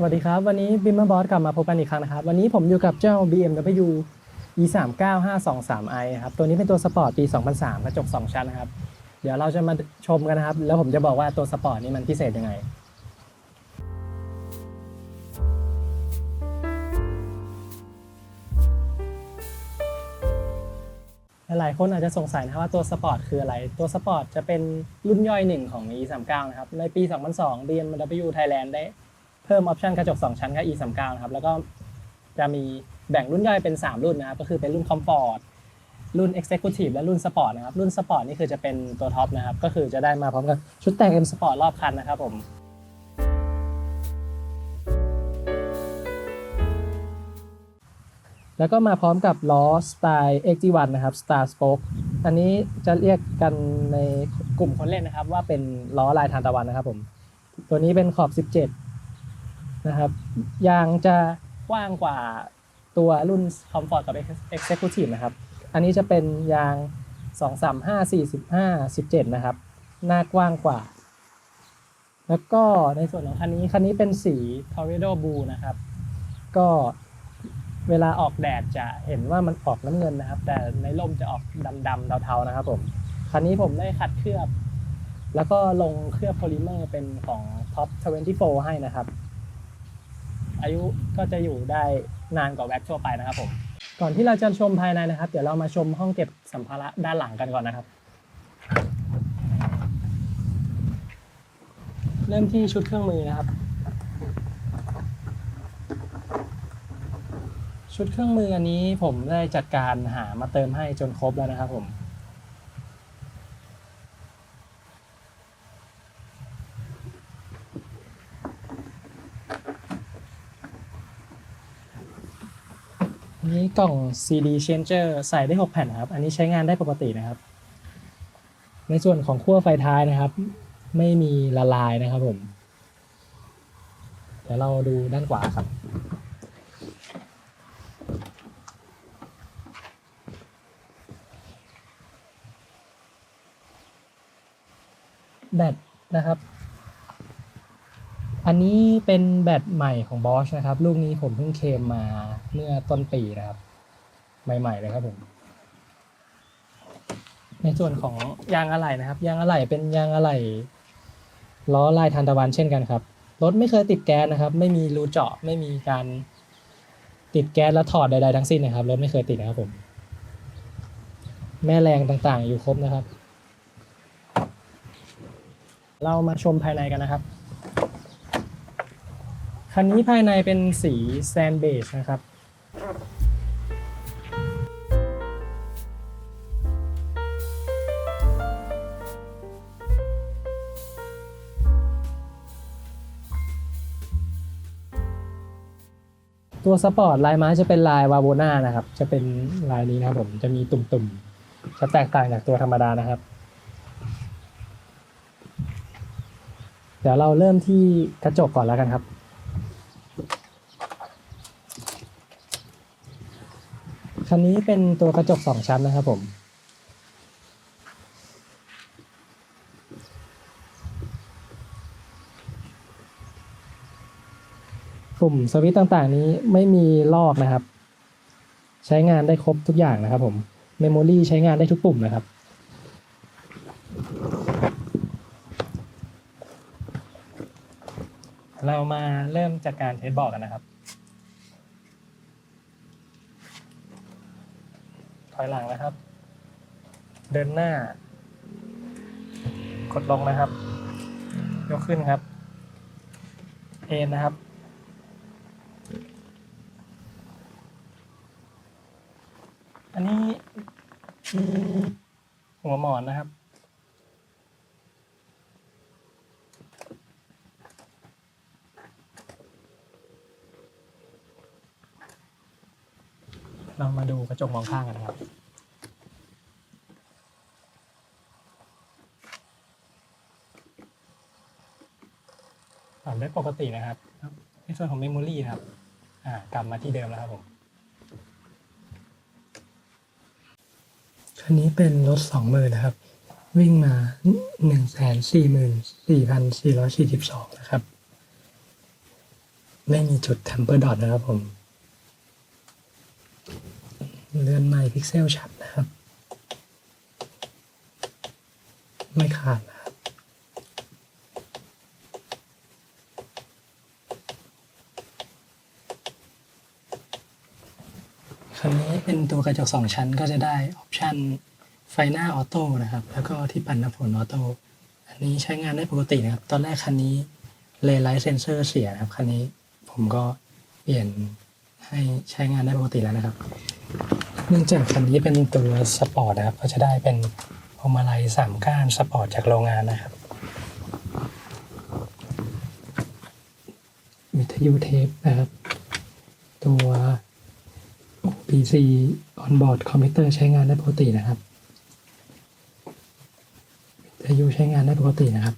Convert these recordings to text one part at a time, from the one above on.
สวัสดีครับ วันนี้บิมเมอร์บอสกลับมาพบกันอีกครั้งนะครับ วันนี้ผมอยู่กับเจ้า BMW e 3 9 5 2 3 i ครับ ตัวนี้เป็นตัวสปอร์ตปี 2003 กระจก 2 ชั้นนะครับ ดี๋ยวเราจะมาชมกันนะครับ แล้วผมจะบอกว่าตัวสปอร์ตนี้มันพิเศษยังไงหลายคนอาจจะสงสัยนะครับว่าตัวสปอร์ตคืออะไร ตัวสปอร์ตจะเป็นรุ่นย่อยหนึ่งของ e 3 9 นะครับ ในปี 2002 BMW Thailand ได้เพิ่มออปชันกระจก 2 ชั้นกับ e 3 9 นะครับ แล้วก็จะมีแบ่งรุ่นย่อยเป็น 3 รุ่นนะครับ ก็คือเป็นรุ่น Comfort รุ่น Executive และรุ่น Sport นะครับ รุ่น Sport นี่คือจะเป็นตัวท็อปนะครับ ก็คือจะได้มาพร้อมกับชุดแต่ง M Sport รอบคันนะครับผมแล้วก็มาพร้อมกับล้อสไตล์ XG1 นะครับ Star Spoke อันนี้จะเรียกกันในกลุ่มคนเล่นนะครับ ว่าเป็นล้อลายทานตะวันนะครับผม ตัวนี้เป็นขอบ 17 นะครับยางจะกว้างกว่าตัวรุ่น Comfort กับ Executive นะครับ อันนี้จะเป็นยาง 2 3 5 45 17 นะครับ หน้ากว้างกว่า แล้วก็ในส่วนของคันนี้คันนี้เป็นสี Tornado Blue นะครับ ก็เวลาออกแดดจะเห็นว่ามันออกน้ำเงินนะครับ แต่ในร่มจะออกดำๆเทาๆนะครับผมคันนี้ผมได้ขัดเคลือบ แล้วก็ลงเคลือบโพลิเมอร์เป็นของ Top 24 ให้นะครับ อายุก็จะอยู่ได้นานกว่าแว็กทั่วไปนะครับผม ก่อนที่เราจะชมภายในนะครับ เดี๋ยวเรามาชมห้องเก็บสัมภาระด้านหลังกันก่อนนะครับ เริ่มที่ชุดเครื่องมือนะครับ ชุดเครื่องมืออันนี้ผมได้จัดการหามาเติมให้จนครบแล้วนะครับผม นนี้กล่อง CD changer ใส่ได้ 6 แผ่นนะครับ อันนี้ใช้งานได้ปกตินะครับ ในส่วนของขั้วไฟท้ายนะครับ ไม่มีละลายนะครับผม เดี๋ยวเราดูด้านขวาครับตนะครับ อันนี้เป็นแบตใหม่ของ Bosch นะครับ ลูกนี้ผมเพิ่งเคมมาเมื่อต้นปีนะครับ ใหม่ ๆ เลยครับผม ในส่วนของยางอะไหล่นะครับ ยางอะไหล่เป็นยางอะไหล่ล้อลายทานตะวันเช่นกันครับ รถไม่เคยติดแก๊สนะครับ ไม่มีรูเจาะ ไม่มีการติดแก๊สแล้วถอดใดๆทั้งสิ้นนะครับ รถไม่เคยติดนะครับผม แม่แรงต่างๆ อยู่ครบนะครับ เรามาชมภายในกันนะครับ คันนี้ภายในเป็นสีแซนเบจนะครับตัวสปอร์ตลายไม้จะเป็นลายวาโวน่านะครับ จะเป็นลายนี้นะครับผมจะมีตุ่มๆ จะแตกต่างจากตัวธรรมดานะครับ เดี๋ยวเราเริ่มที่กระจกก่อนแล้วกันครับ คันนี้เป็นตัวกระจกสองชั้นนะครับผมปุ่มสวิตช์ต่างๆ นี้ไม่มีลอกนะครับ ใช้งานได้ครบทุกอย่างนะครับผมเมมโมรีใช้งานได้ทุกปุ่มนะครับ เรามาเริ่มจากการเทสบอร์ดกันนะครับ อยหลังนะครับ เดินหน้า กดลงนะครับ ยกขึ้นครับ เอนนะครับ อันนี้หัวหมอนนะครับ เรามาดูกระจกมองข้างกันครับ ปรับได้ปกตินะครับ ในส่วนของเมมโมรีนะครับ อ่ากลับมาที่เดิมแล้วครับผมคันนี้เป็นรถสองมือนะครับ วิ่งมาหนึ่งแสนสี่หมื่นสี่พันสี่ร้อยสี่สิบสองนะครับ ไม่มีจุดเทมเพิร์ dot นะครับผม เลื่อนไม้พิกเซลชัดนะครับ ไม่ขาดนะครับคันนี้เป็นตัวกระจกสองชั้นก็จะได้ออปชันไฟหน้าออโต้นะครับ แล้วก็ที่ปันน้ำฝนออโต้อันนี้ใช้งานได้ปกตินะครับ ตอนแรกคันนี้เลไลท์เซนเซอร์เสียนะครับ คันนี้ผมก็เปลี่ยนให้ใช้งานได้ปกติแล้วนะครับ เนื่องจากคันนี้เป็นตัวสปอร์ตนะครับ ก็จะได้เป็นพวงมาลัยสามก้านสปอร์ตจากโรงงานนะครับ วิทยุเทปนะครับ ตัว PC onboard computer ใช้งานได้ปกตินะครับวิทยุใช้งานได้ปกตินะครับ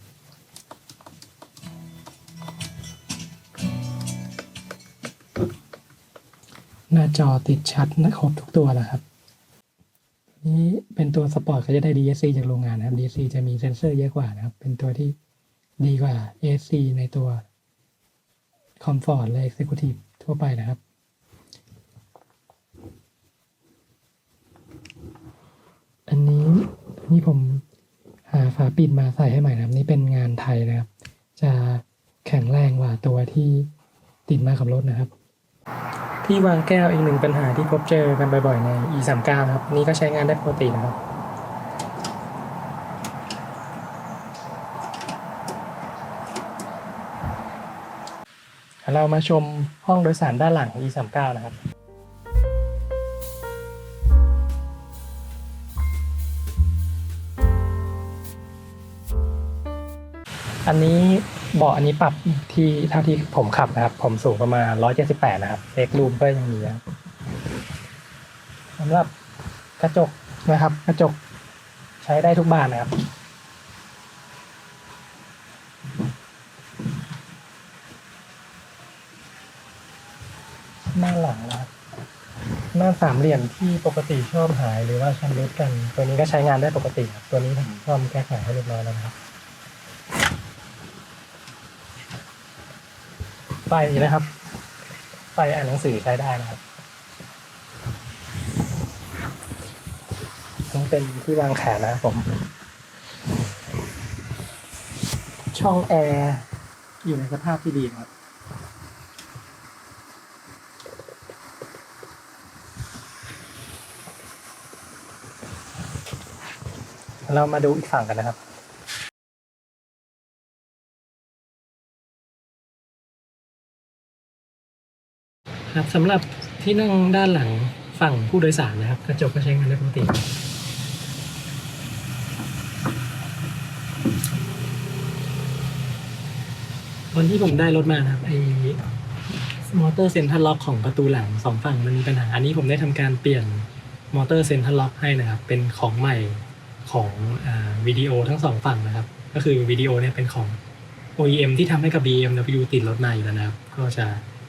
หน้าจอติดชัดนะครบทุกตัวนะครับนี้เป็นตัวสปอร์ตก็จะได้ DSC จากโรงงานนะครับ DSC จะมีเซนเซอร์เยอะกว่านะครับ เป็นตัวที่ดีกว่า ASC ในตัว Comfort และ Executive ทั่วไปนะครับ อันนี้นี่ผมหาฝาปิดมาใส่ให้ใหม่นะครับ นี่เป็นงานไทยนะครับ จะแข็งแรงกว่าตัวที่ติดมากับรถนะครับ ที่วางแก้วอีกหนึ่งปัญหาที่พบเจอกันบ่อยๆใน E39 นะครับนนี้ก็ใช้งานได้ปกตินะครับเรามาชมห้องโดยสารด้านหลัง E39 นะครับอันนี้ เบาะอันนี้ปรับที่เท่าที่ผมขับนะครับ ผมสูงประมาณ 178 นะครับเล็กรูมก็ยังมีนะครับสำหรับกระจกนะครับ กระจกใช้ได้ทุกบานนะครับ หน้าหลังนะครับหน้าสามเหลี่ยมที่ปกติชอบหายหรือว่าชำรุดกัน ตัวนี้ก็ใช้งานได้ปกติครับตัวนี้ผมซ่อมแก้ไขให้เรียบร้อยแล้วนะครับ ไฟนะครับไฟอ่านหนังสือใช้ได้นะครับต้องเป็นที่วางแขนนะครับผม ช่องแอร์อยู่ในสภาพที่ดีนะครับเรามาดูอีกฝั่งกันนะครับ สำหรับที่นั่งด้านหลังฝั่งผู้โดยสารนะครับ กระจกก็ใช้งานได้ปกติตอนที่ผมได้รถมานะครับไอ้มอเตอร์เซ็นทรัลล็อกของประตูหลังสองฝั่งมันมีปัญหาอันนี้ผมได้ทำการเปลี่ยนมอเตอร์เซ็นทรัลล็อกให้นะครับ เป็นของใหม่ของอวิดีโอทั้งสองฝั่งนะครับ ก็คือวิดีโอเนี่ยเป็นของ OEM ที่ทำให้กับ BMW ติดรถมาอยู่แล้วนะครับ ก็จะ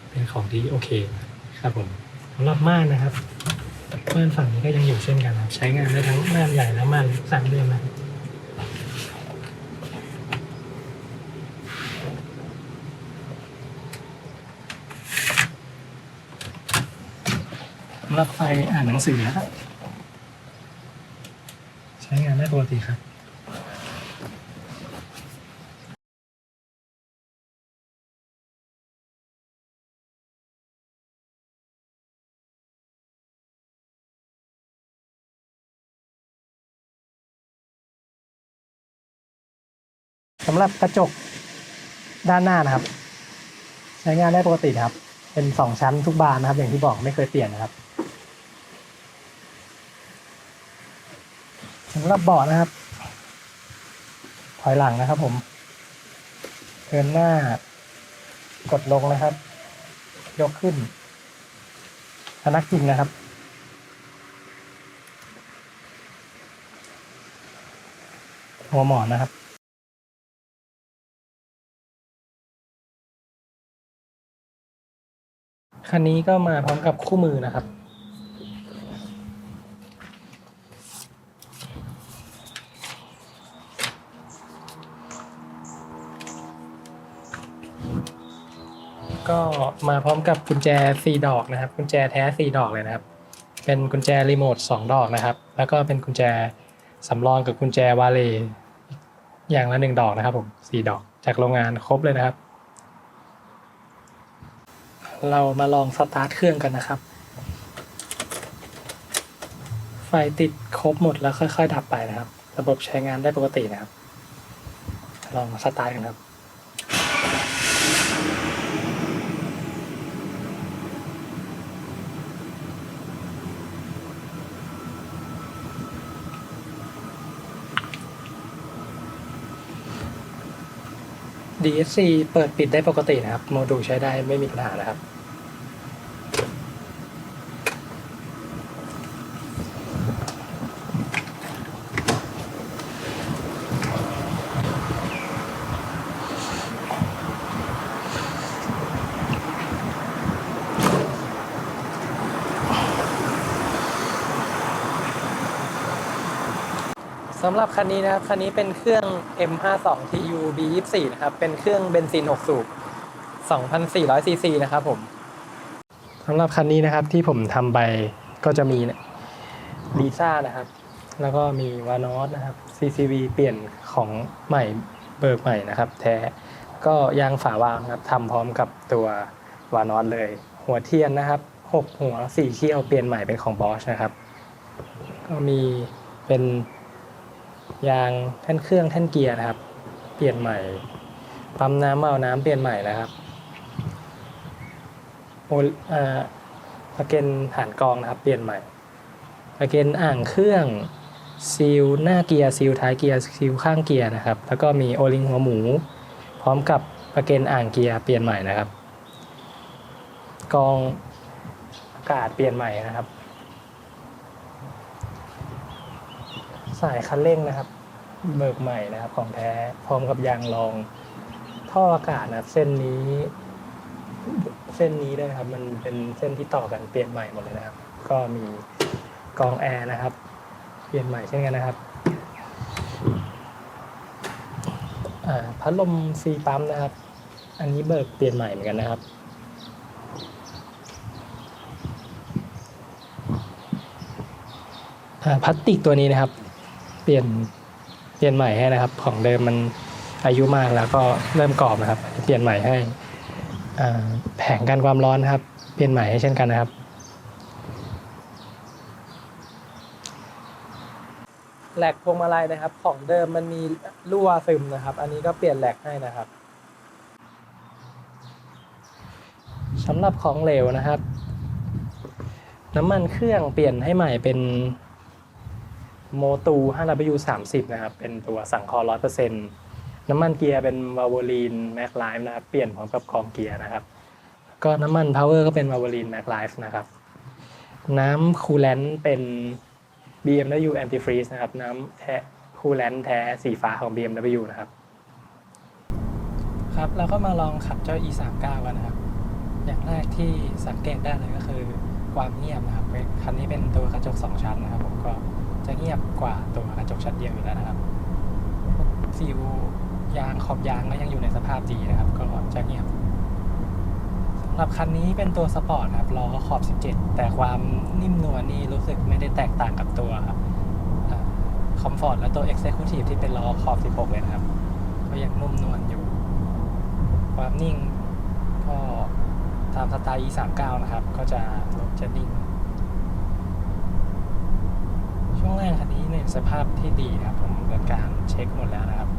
เป็นของที่โอเค ครับผมสำหรับม่านนะครับม่านฝั่งนี้ก็ยังอยู่เช่นกันครับ ใช้งานได้ทั้งม่านใหญ่และม่านสามเหลี่ยมนะครับสำหรับไฟอ่านหนังสือนะครับใช้งานได้ปกติครับ สำหรับกระจกด้านหน้านะครับ ใช้งานได้ปกตินะครับ เป็นสองชั้นทุกบานนะครับ อย่างที่บอกไม่เคยเปลี่ยนนะครับสำหรับเบาะนะครับ ถอยหลังนะครับ ผมเทินหน้ากดลงนะครับ ยกขึ้นพนักพิงนะครับหัวหมอนนะครับ คันนี้ก็มาพร้อมกับคู่มือนะครับ ก็มาพร้อมกับกุญแจสี่ดอกนะครับ กุญแจแท้สี่ดอกเลยนะครับ เป็นกุญแจรีโมทสองดอกนะครับ แล้วก็เป็นกุญแจสำรองกับกุญแจวาเลอย่างละหนึ่งดอกนะครับผมสี่ดอกจากโรงงานครบเลยนะครับ เรามาลองสตาร์ทเครื่องกันนะครับ ไฟติดครบหมดแล้วค่อย ๆ ดับไปนะครับ ระบบใช้งานได้ปกตินะครับ ลองสตาร์ทกันครับ DSC เปิดปิดได้ปกตินะครับ โมดูลใช้ได้ไม่มีปัญหานะครับำหรับคันนี้นะครับคันนี้เป็นเครื่อง M52 TU B24 นะครับเป็นเครื่องเบนซิน 6 สูบ 2,400 ซีซีนะครับผมสำหรับคันนี้นะครับที่ผมทำไปก็จะมีลีซ่านะครับ แล้วก็มีวานอสนะครับ CCV เปลี่ยนของใหม่เบิกใหม่นะครับ แท้ก็ยางฝาวาล์วครับทำพร้อมกับตัววานอสเลย หัวเทียนนะครับ6หัว4เขี้ยวเปลี่ยนใหม่เป็นของบอชนะครับ ก็มีเป็น ยางแท่นเครื่องแท่นเกียร์นะครับ เปลี่ยนใหม่ ปั๊มน้ำเอาน้ำเปลี่ยนใหม่นะครับโอเอ่อปะเกนฐานกองนะครับ เปลี่ยนใหม่ปะเกนอ่างเครื่องซีลหน้าเกียร์ซีลท้ายเกียร์ซีลข้างเกียร์นะครับ แล้วก็มีโอลิงหัวหมู พร้อมกับประเกนอ่างเกียร์เปลี่ยนใหม่นะครับ กองอากาศเปลี่ยนใหม่นะครับ สายคันเร่งนะครับ เบิกใหม่นะครับของแท้พร้อมกับยางรอง ท่ออากาศนะครับ เส้นนี้ เส้นนี้ด้วยครับ มันเป็นเส้นที่ต่อกันเปลี่ยนใหม่หมดเลยนะครับ ก็มีกองแอร์นะครับ เปลี่ยนใหม่เช่นกันนะครับพัดลมฟรีปั๊มนะครับ อันนี้เบิกเปลี่ยนใหม่เหมือนกันนะครับพลาสติกตัวนี้นะครับ ลี่ยนเปลี่ยนใหม่ให้นะครับ ของเดิมมันอายุมากแล้วก็เริ่มกรอบนะครับ เปลี่ยนใหม่ให้แผงกันความร้อนครับ เปลี่ยนใหม่ให้เช่นกันนะครับ แหลกพวงมาลัยนะครับ ของเดิมมันมีรั่วซึมนะครับ อันนี้ก็เปลี่ยนแหลกให้นะครับสำหรับของเหลวนะครับ น้ำมันเครื่องเปลี่ยนให้ใหม่เป็น โมตู 5W 30 นะครับเป็นตัวสั่งคอ100%น้ำมันเกียร์เป็นวา l วลีนแม็กไลฟ์นะครับเปลี่ยนพร้อมกับกองเกียร์นะครับ ก็น้ำมันพาวเวอร์ก็เป็นวา l วลีนแม็กไลฟ์นะครับ น้ำคูลแลนต์เป็น BMW Antifreeze นะครับน้ำแท้คูลแลนต์แท้สีฟ้าของ BMW นะครับ ครับเราก็มาลองขับเจ้า E39 กันนะครับ อย่างแรกที่สังเกตได้เลยก็คือความเงียบนะครับคันนี้เป็นตัวกระจกสองชั้นนะครับผมก็ จะเงียบกว่าตัวกระจกชั้นเดียวอยู่แล้วนะครับฟิวยางขอบยางก็ยังอยู่ในสภาพดีนะครับ ก็จะเงียบสำหรับคันนี้เป็นตัวสปอร์ตนะครับล้อขอบ 17 แต่ความนิ่มนวลนี่รู้สึกไม่ได้แตกต่างกับตัวคอมฟอร์ตและตัว Executive ที่เป็นล้อขอบ 16 เลยนะครับ ก็ยังนุ่มนวลอยู่ ความนิ่งก็ตามสไตล์ E39 นะครับ ก็จะรถจะนิ่ง ช่วงแรกคันนี้ในสภาพที่ดีครับ ผมดำเนินการเช็คหมดแล้วนะครับ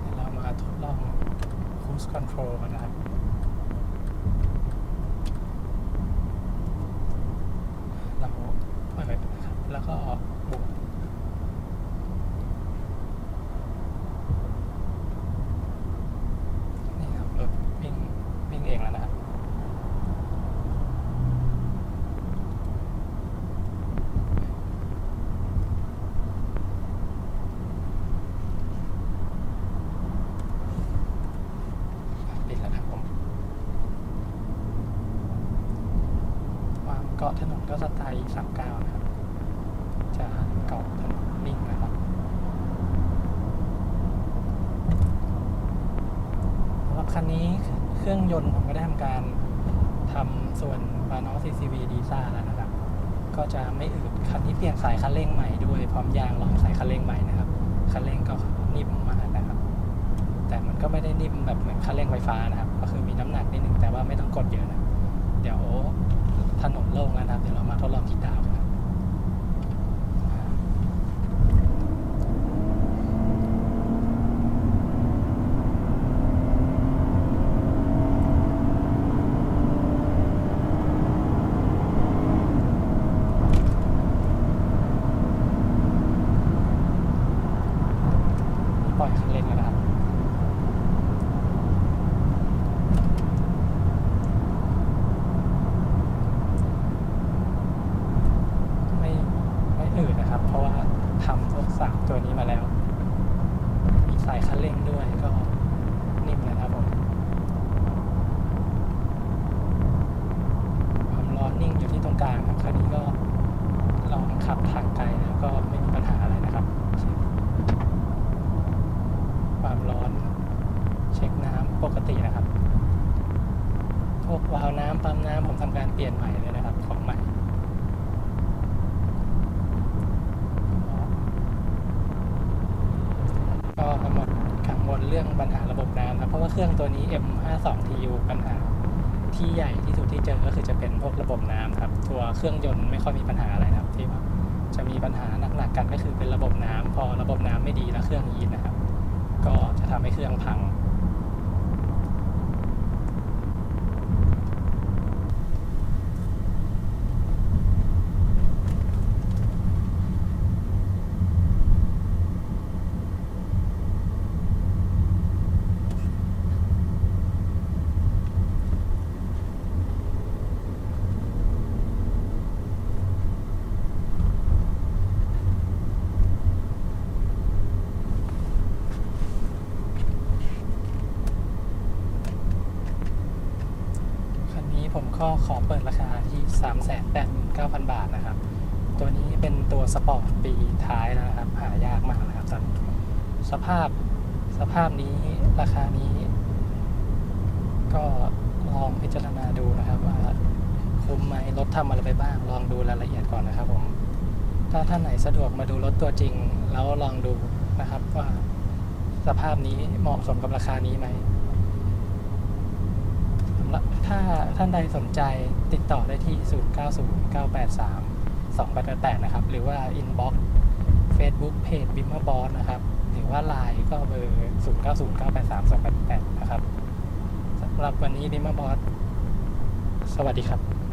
เดี๋ยวเรามาทดลอง cruise control กันนะครับ เราปล่อยไปนะครับ แล้วก็บุกนี่ครับรถวิ่งวิ่งเองแล้วนะครับ สามเก้านะครับ จะเกาะถนนนิ่งนะครับ สำหรับคันนี้เครื่องยนต์ผมก็ได้ทำการทำส่วนบานอ CCV ดีซ่าแล้วนะครับ ก็จะไม่อืดคันนี้เปลี่ยนสายคันเร่งใหม่ด้วยพร้อมยางรองสายคันเร่งใหม่นะครับ คันเร่งก็นิ่มมากนะครับ แต่มันก็ไม่ได้นิ่มแบบเหมือนคันเร่งไฟฟ้านะครับ ก็คือมีน้ำหนักนิดนึงแต่ว่าไม่ต้องกดเยอะนะ เดี๋ยวถนนโล่งแล้วนะครับ เดี๋ยวเรามาทดลองขีดดาวกันครับอ่าปล่อยคันเร่งแล้วนะครับ ไม่ไม่อืดนะครับ เพราะว่า ทำพวกสามตัวนี้มาแล้ว มีสายคันเร่งด้วยก็นิ่มนะครับผมความร้อนนิ่งอยู่ที่ตรงกลางครับคราวนี้ก็ลองขับทางไกลแล้วก็ไม่มีปัญหาอะไรนะครับเช็คความร้อน เช็คน้ำปกตินะครับ พวกวาล์วน้ำปั๊มน้ำผมทำการเปลี่ยนใหม่เลยนะครับ ของใหม่ ก็หมดกังวลเรื่อง ปัญหาระบบน้ำครับ เพราะว่าเครื่องตัวนี้ M52TU ปัญหาที่ใหญ่ที่สุดที่เจอ ก็คือจะเป็นพวกระบบน้ำครับ ตัวเครื่องยนต์ไม่ค่อยมีปัญหาอะไรนะครับ ที่ว่าจะมีปัญหาหนักๆกันก็คือเป็นระบบน้ำพอระบบน้ำไม่ดีแล้วเครื่องยีนนะครับ ก็จะทำให้เครื่องพัง คันนี้ผม ก็ขอเปิดราคาที่ 3 8 9 0 0 0 บาทนะครับ ตัวนี้เป็นตัวสปอร์ตปีท้ายแล้วนะครับ หายากมากนะครับตอนนี้สภาพสภาพนี้ราคานี้ ก็ลองพิจารณาดูนะครับ ว่าคุ้มไหมรถทำอะไรไปบ้าง ลองดูรายละเอียดก่อนนะครับผมถ้าท่านไหนสะดวกมาดูรถตัวจริง แล้วลองดูนะครับว่าสภาพนี้เหมาะสมกับราคานี้ไหม ถ้าท่านใดสนใจติดต่อได้ที่ 090983 2888 นะครับ หรือว่า inbox Facebook Page b i m m e r b o s นะครับ หรือว่า Line ก็เบอร์ 090983 288นะครับสำหรับวันนี้ b i m m e r Boss สวัสดีครับ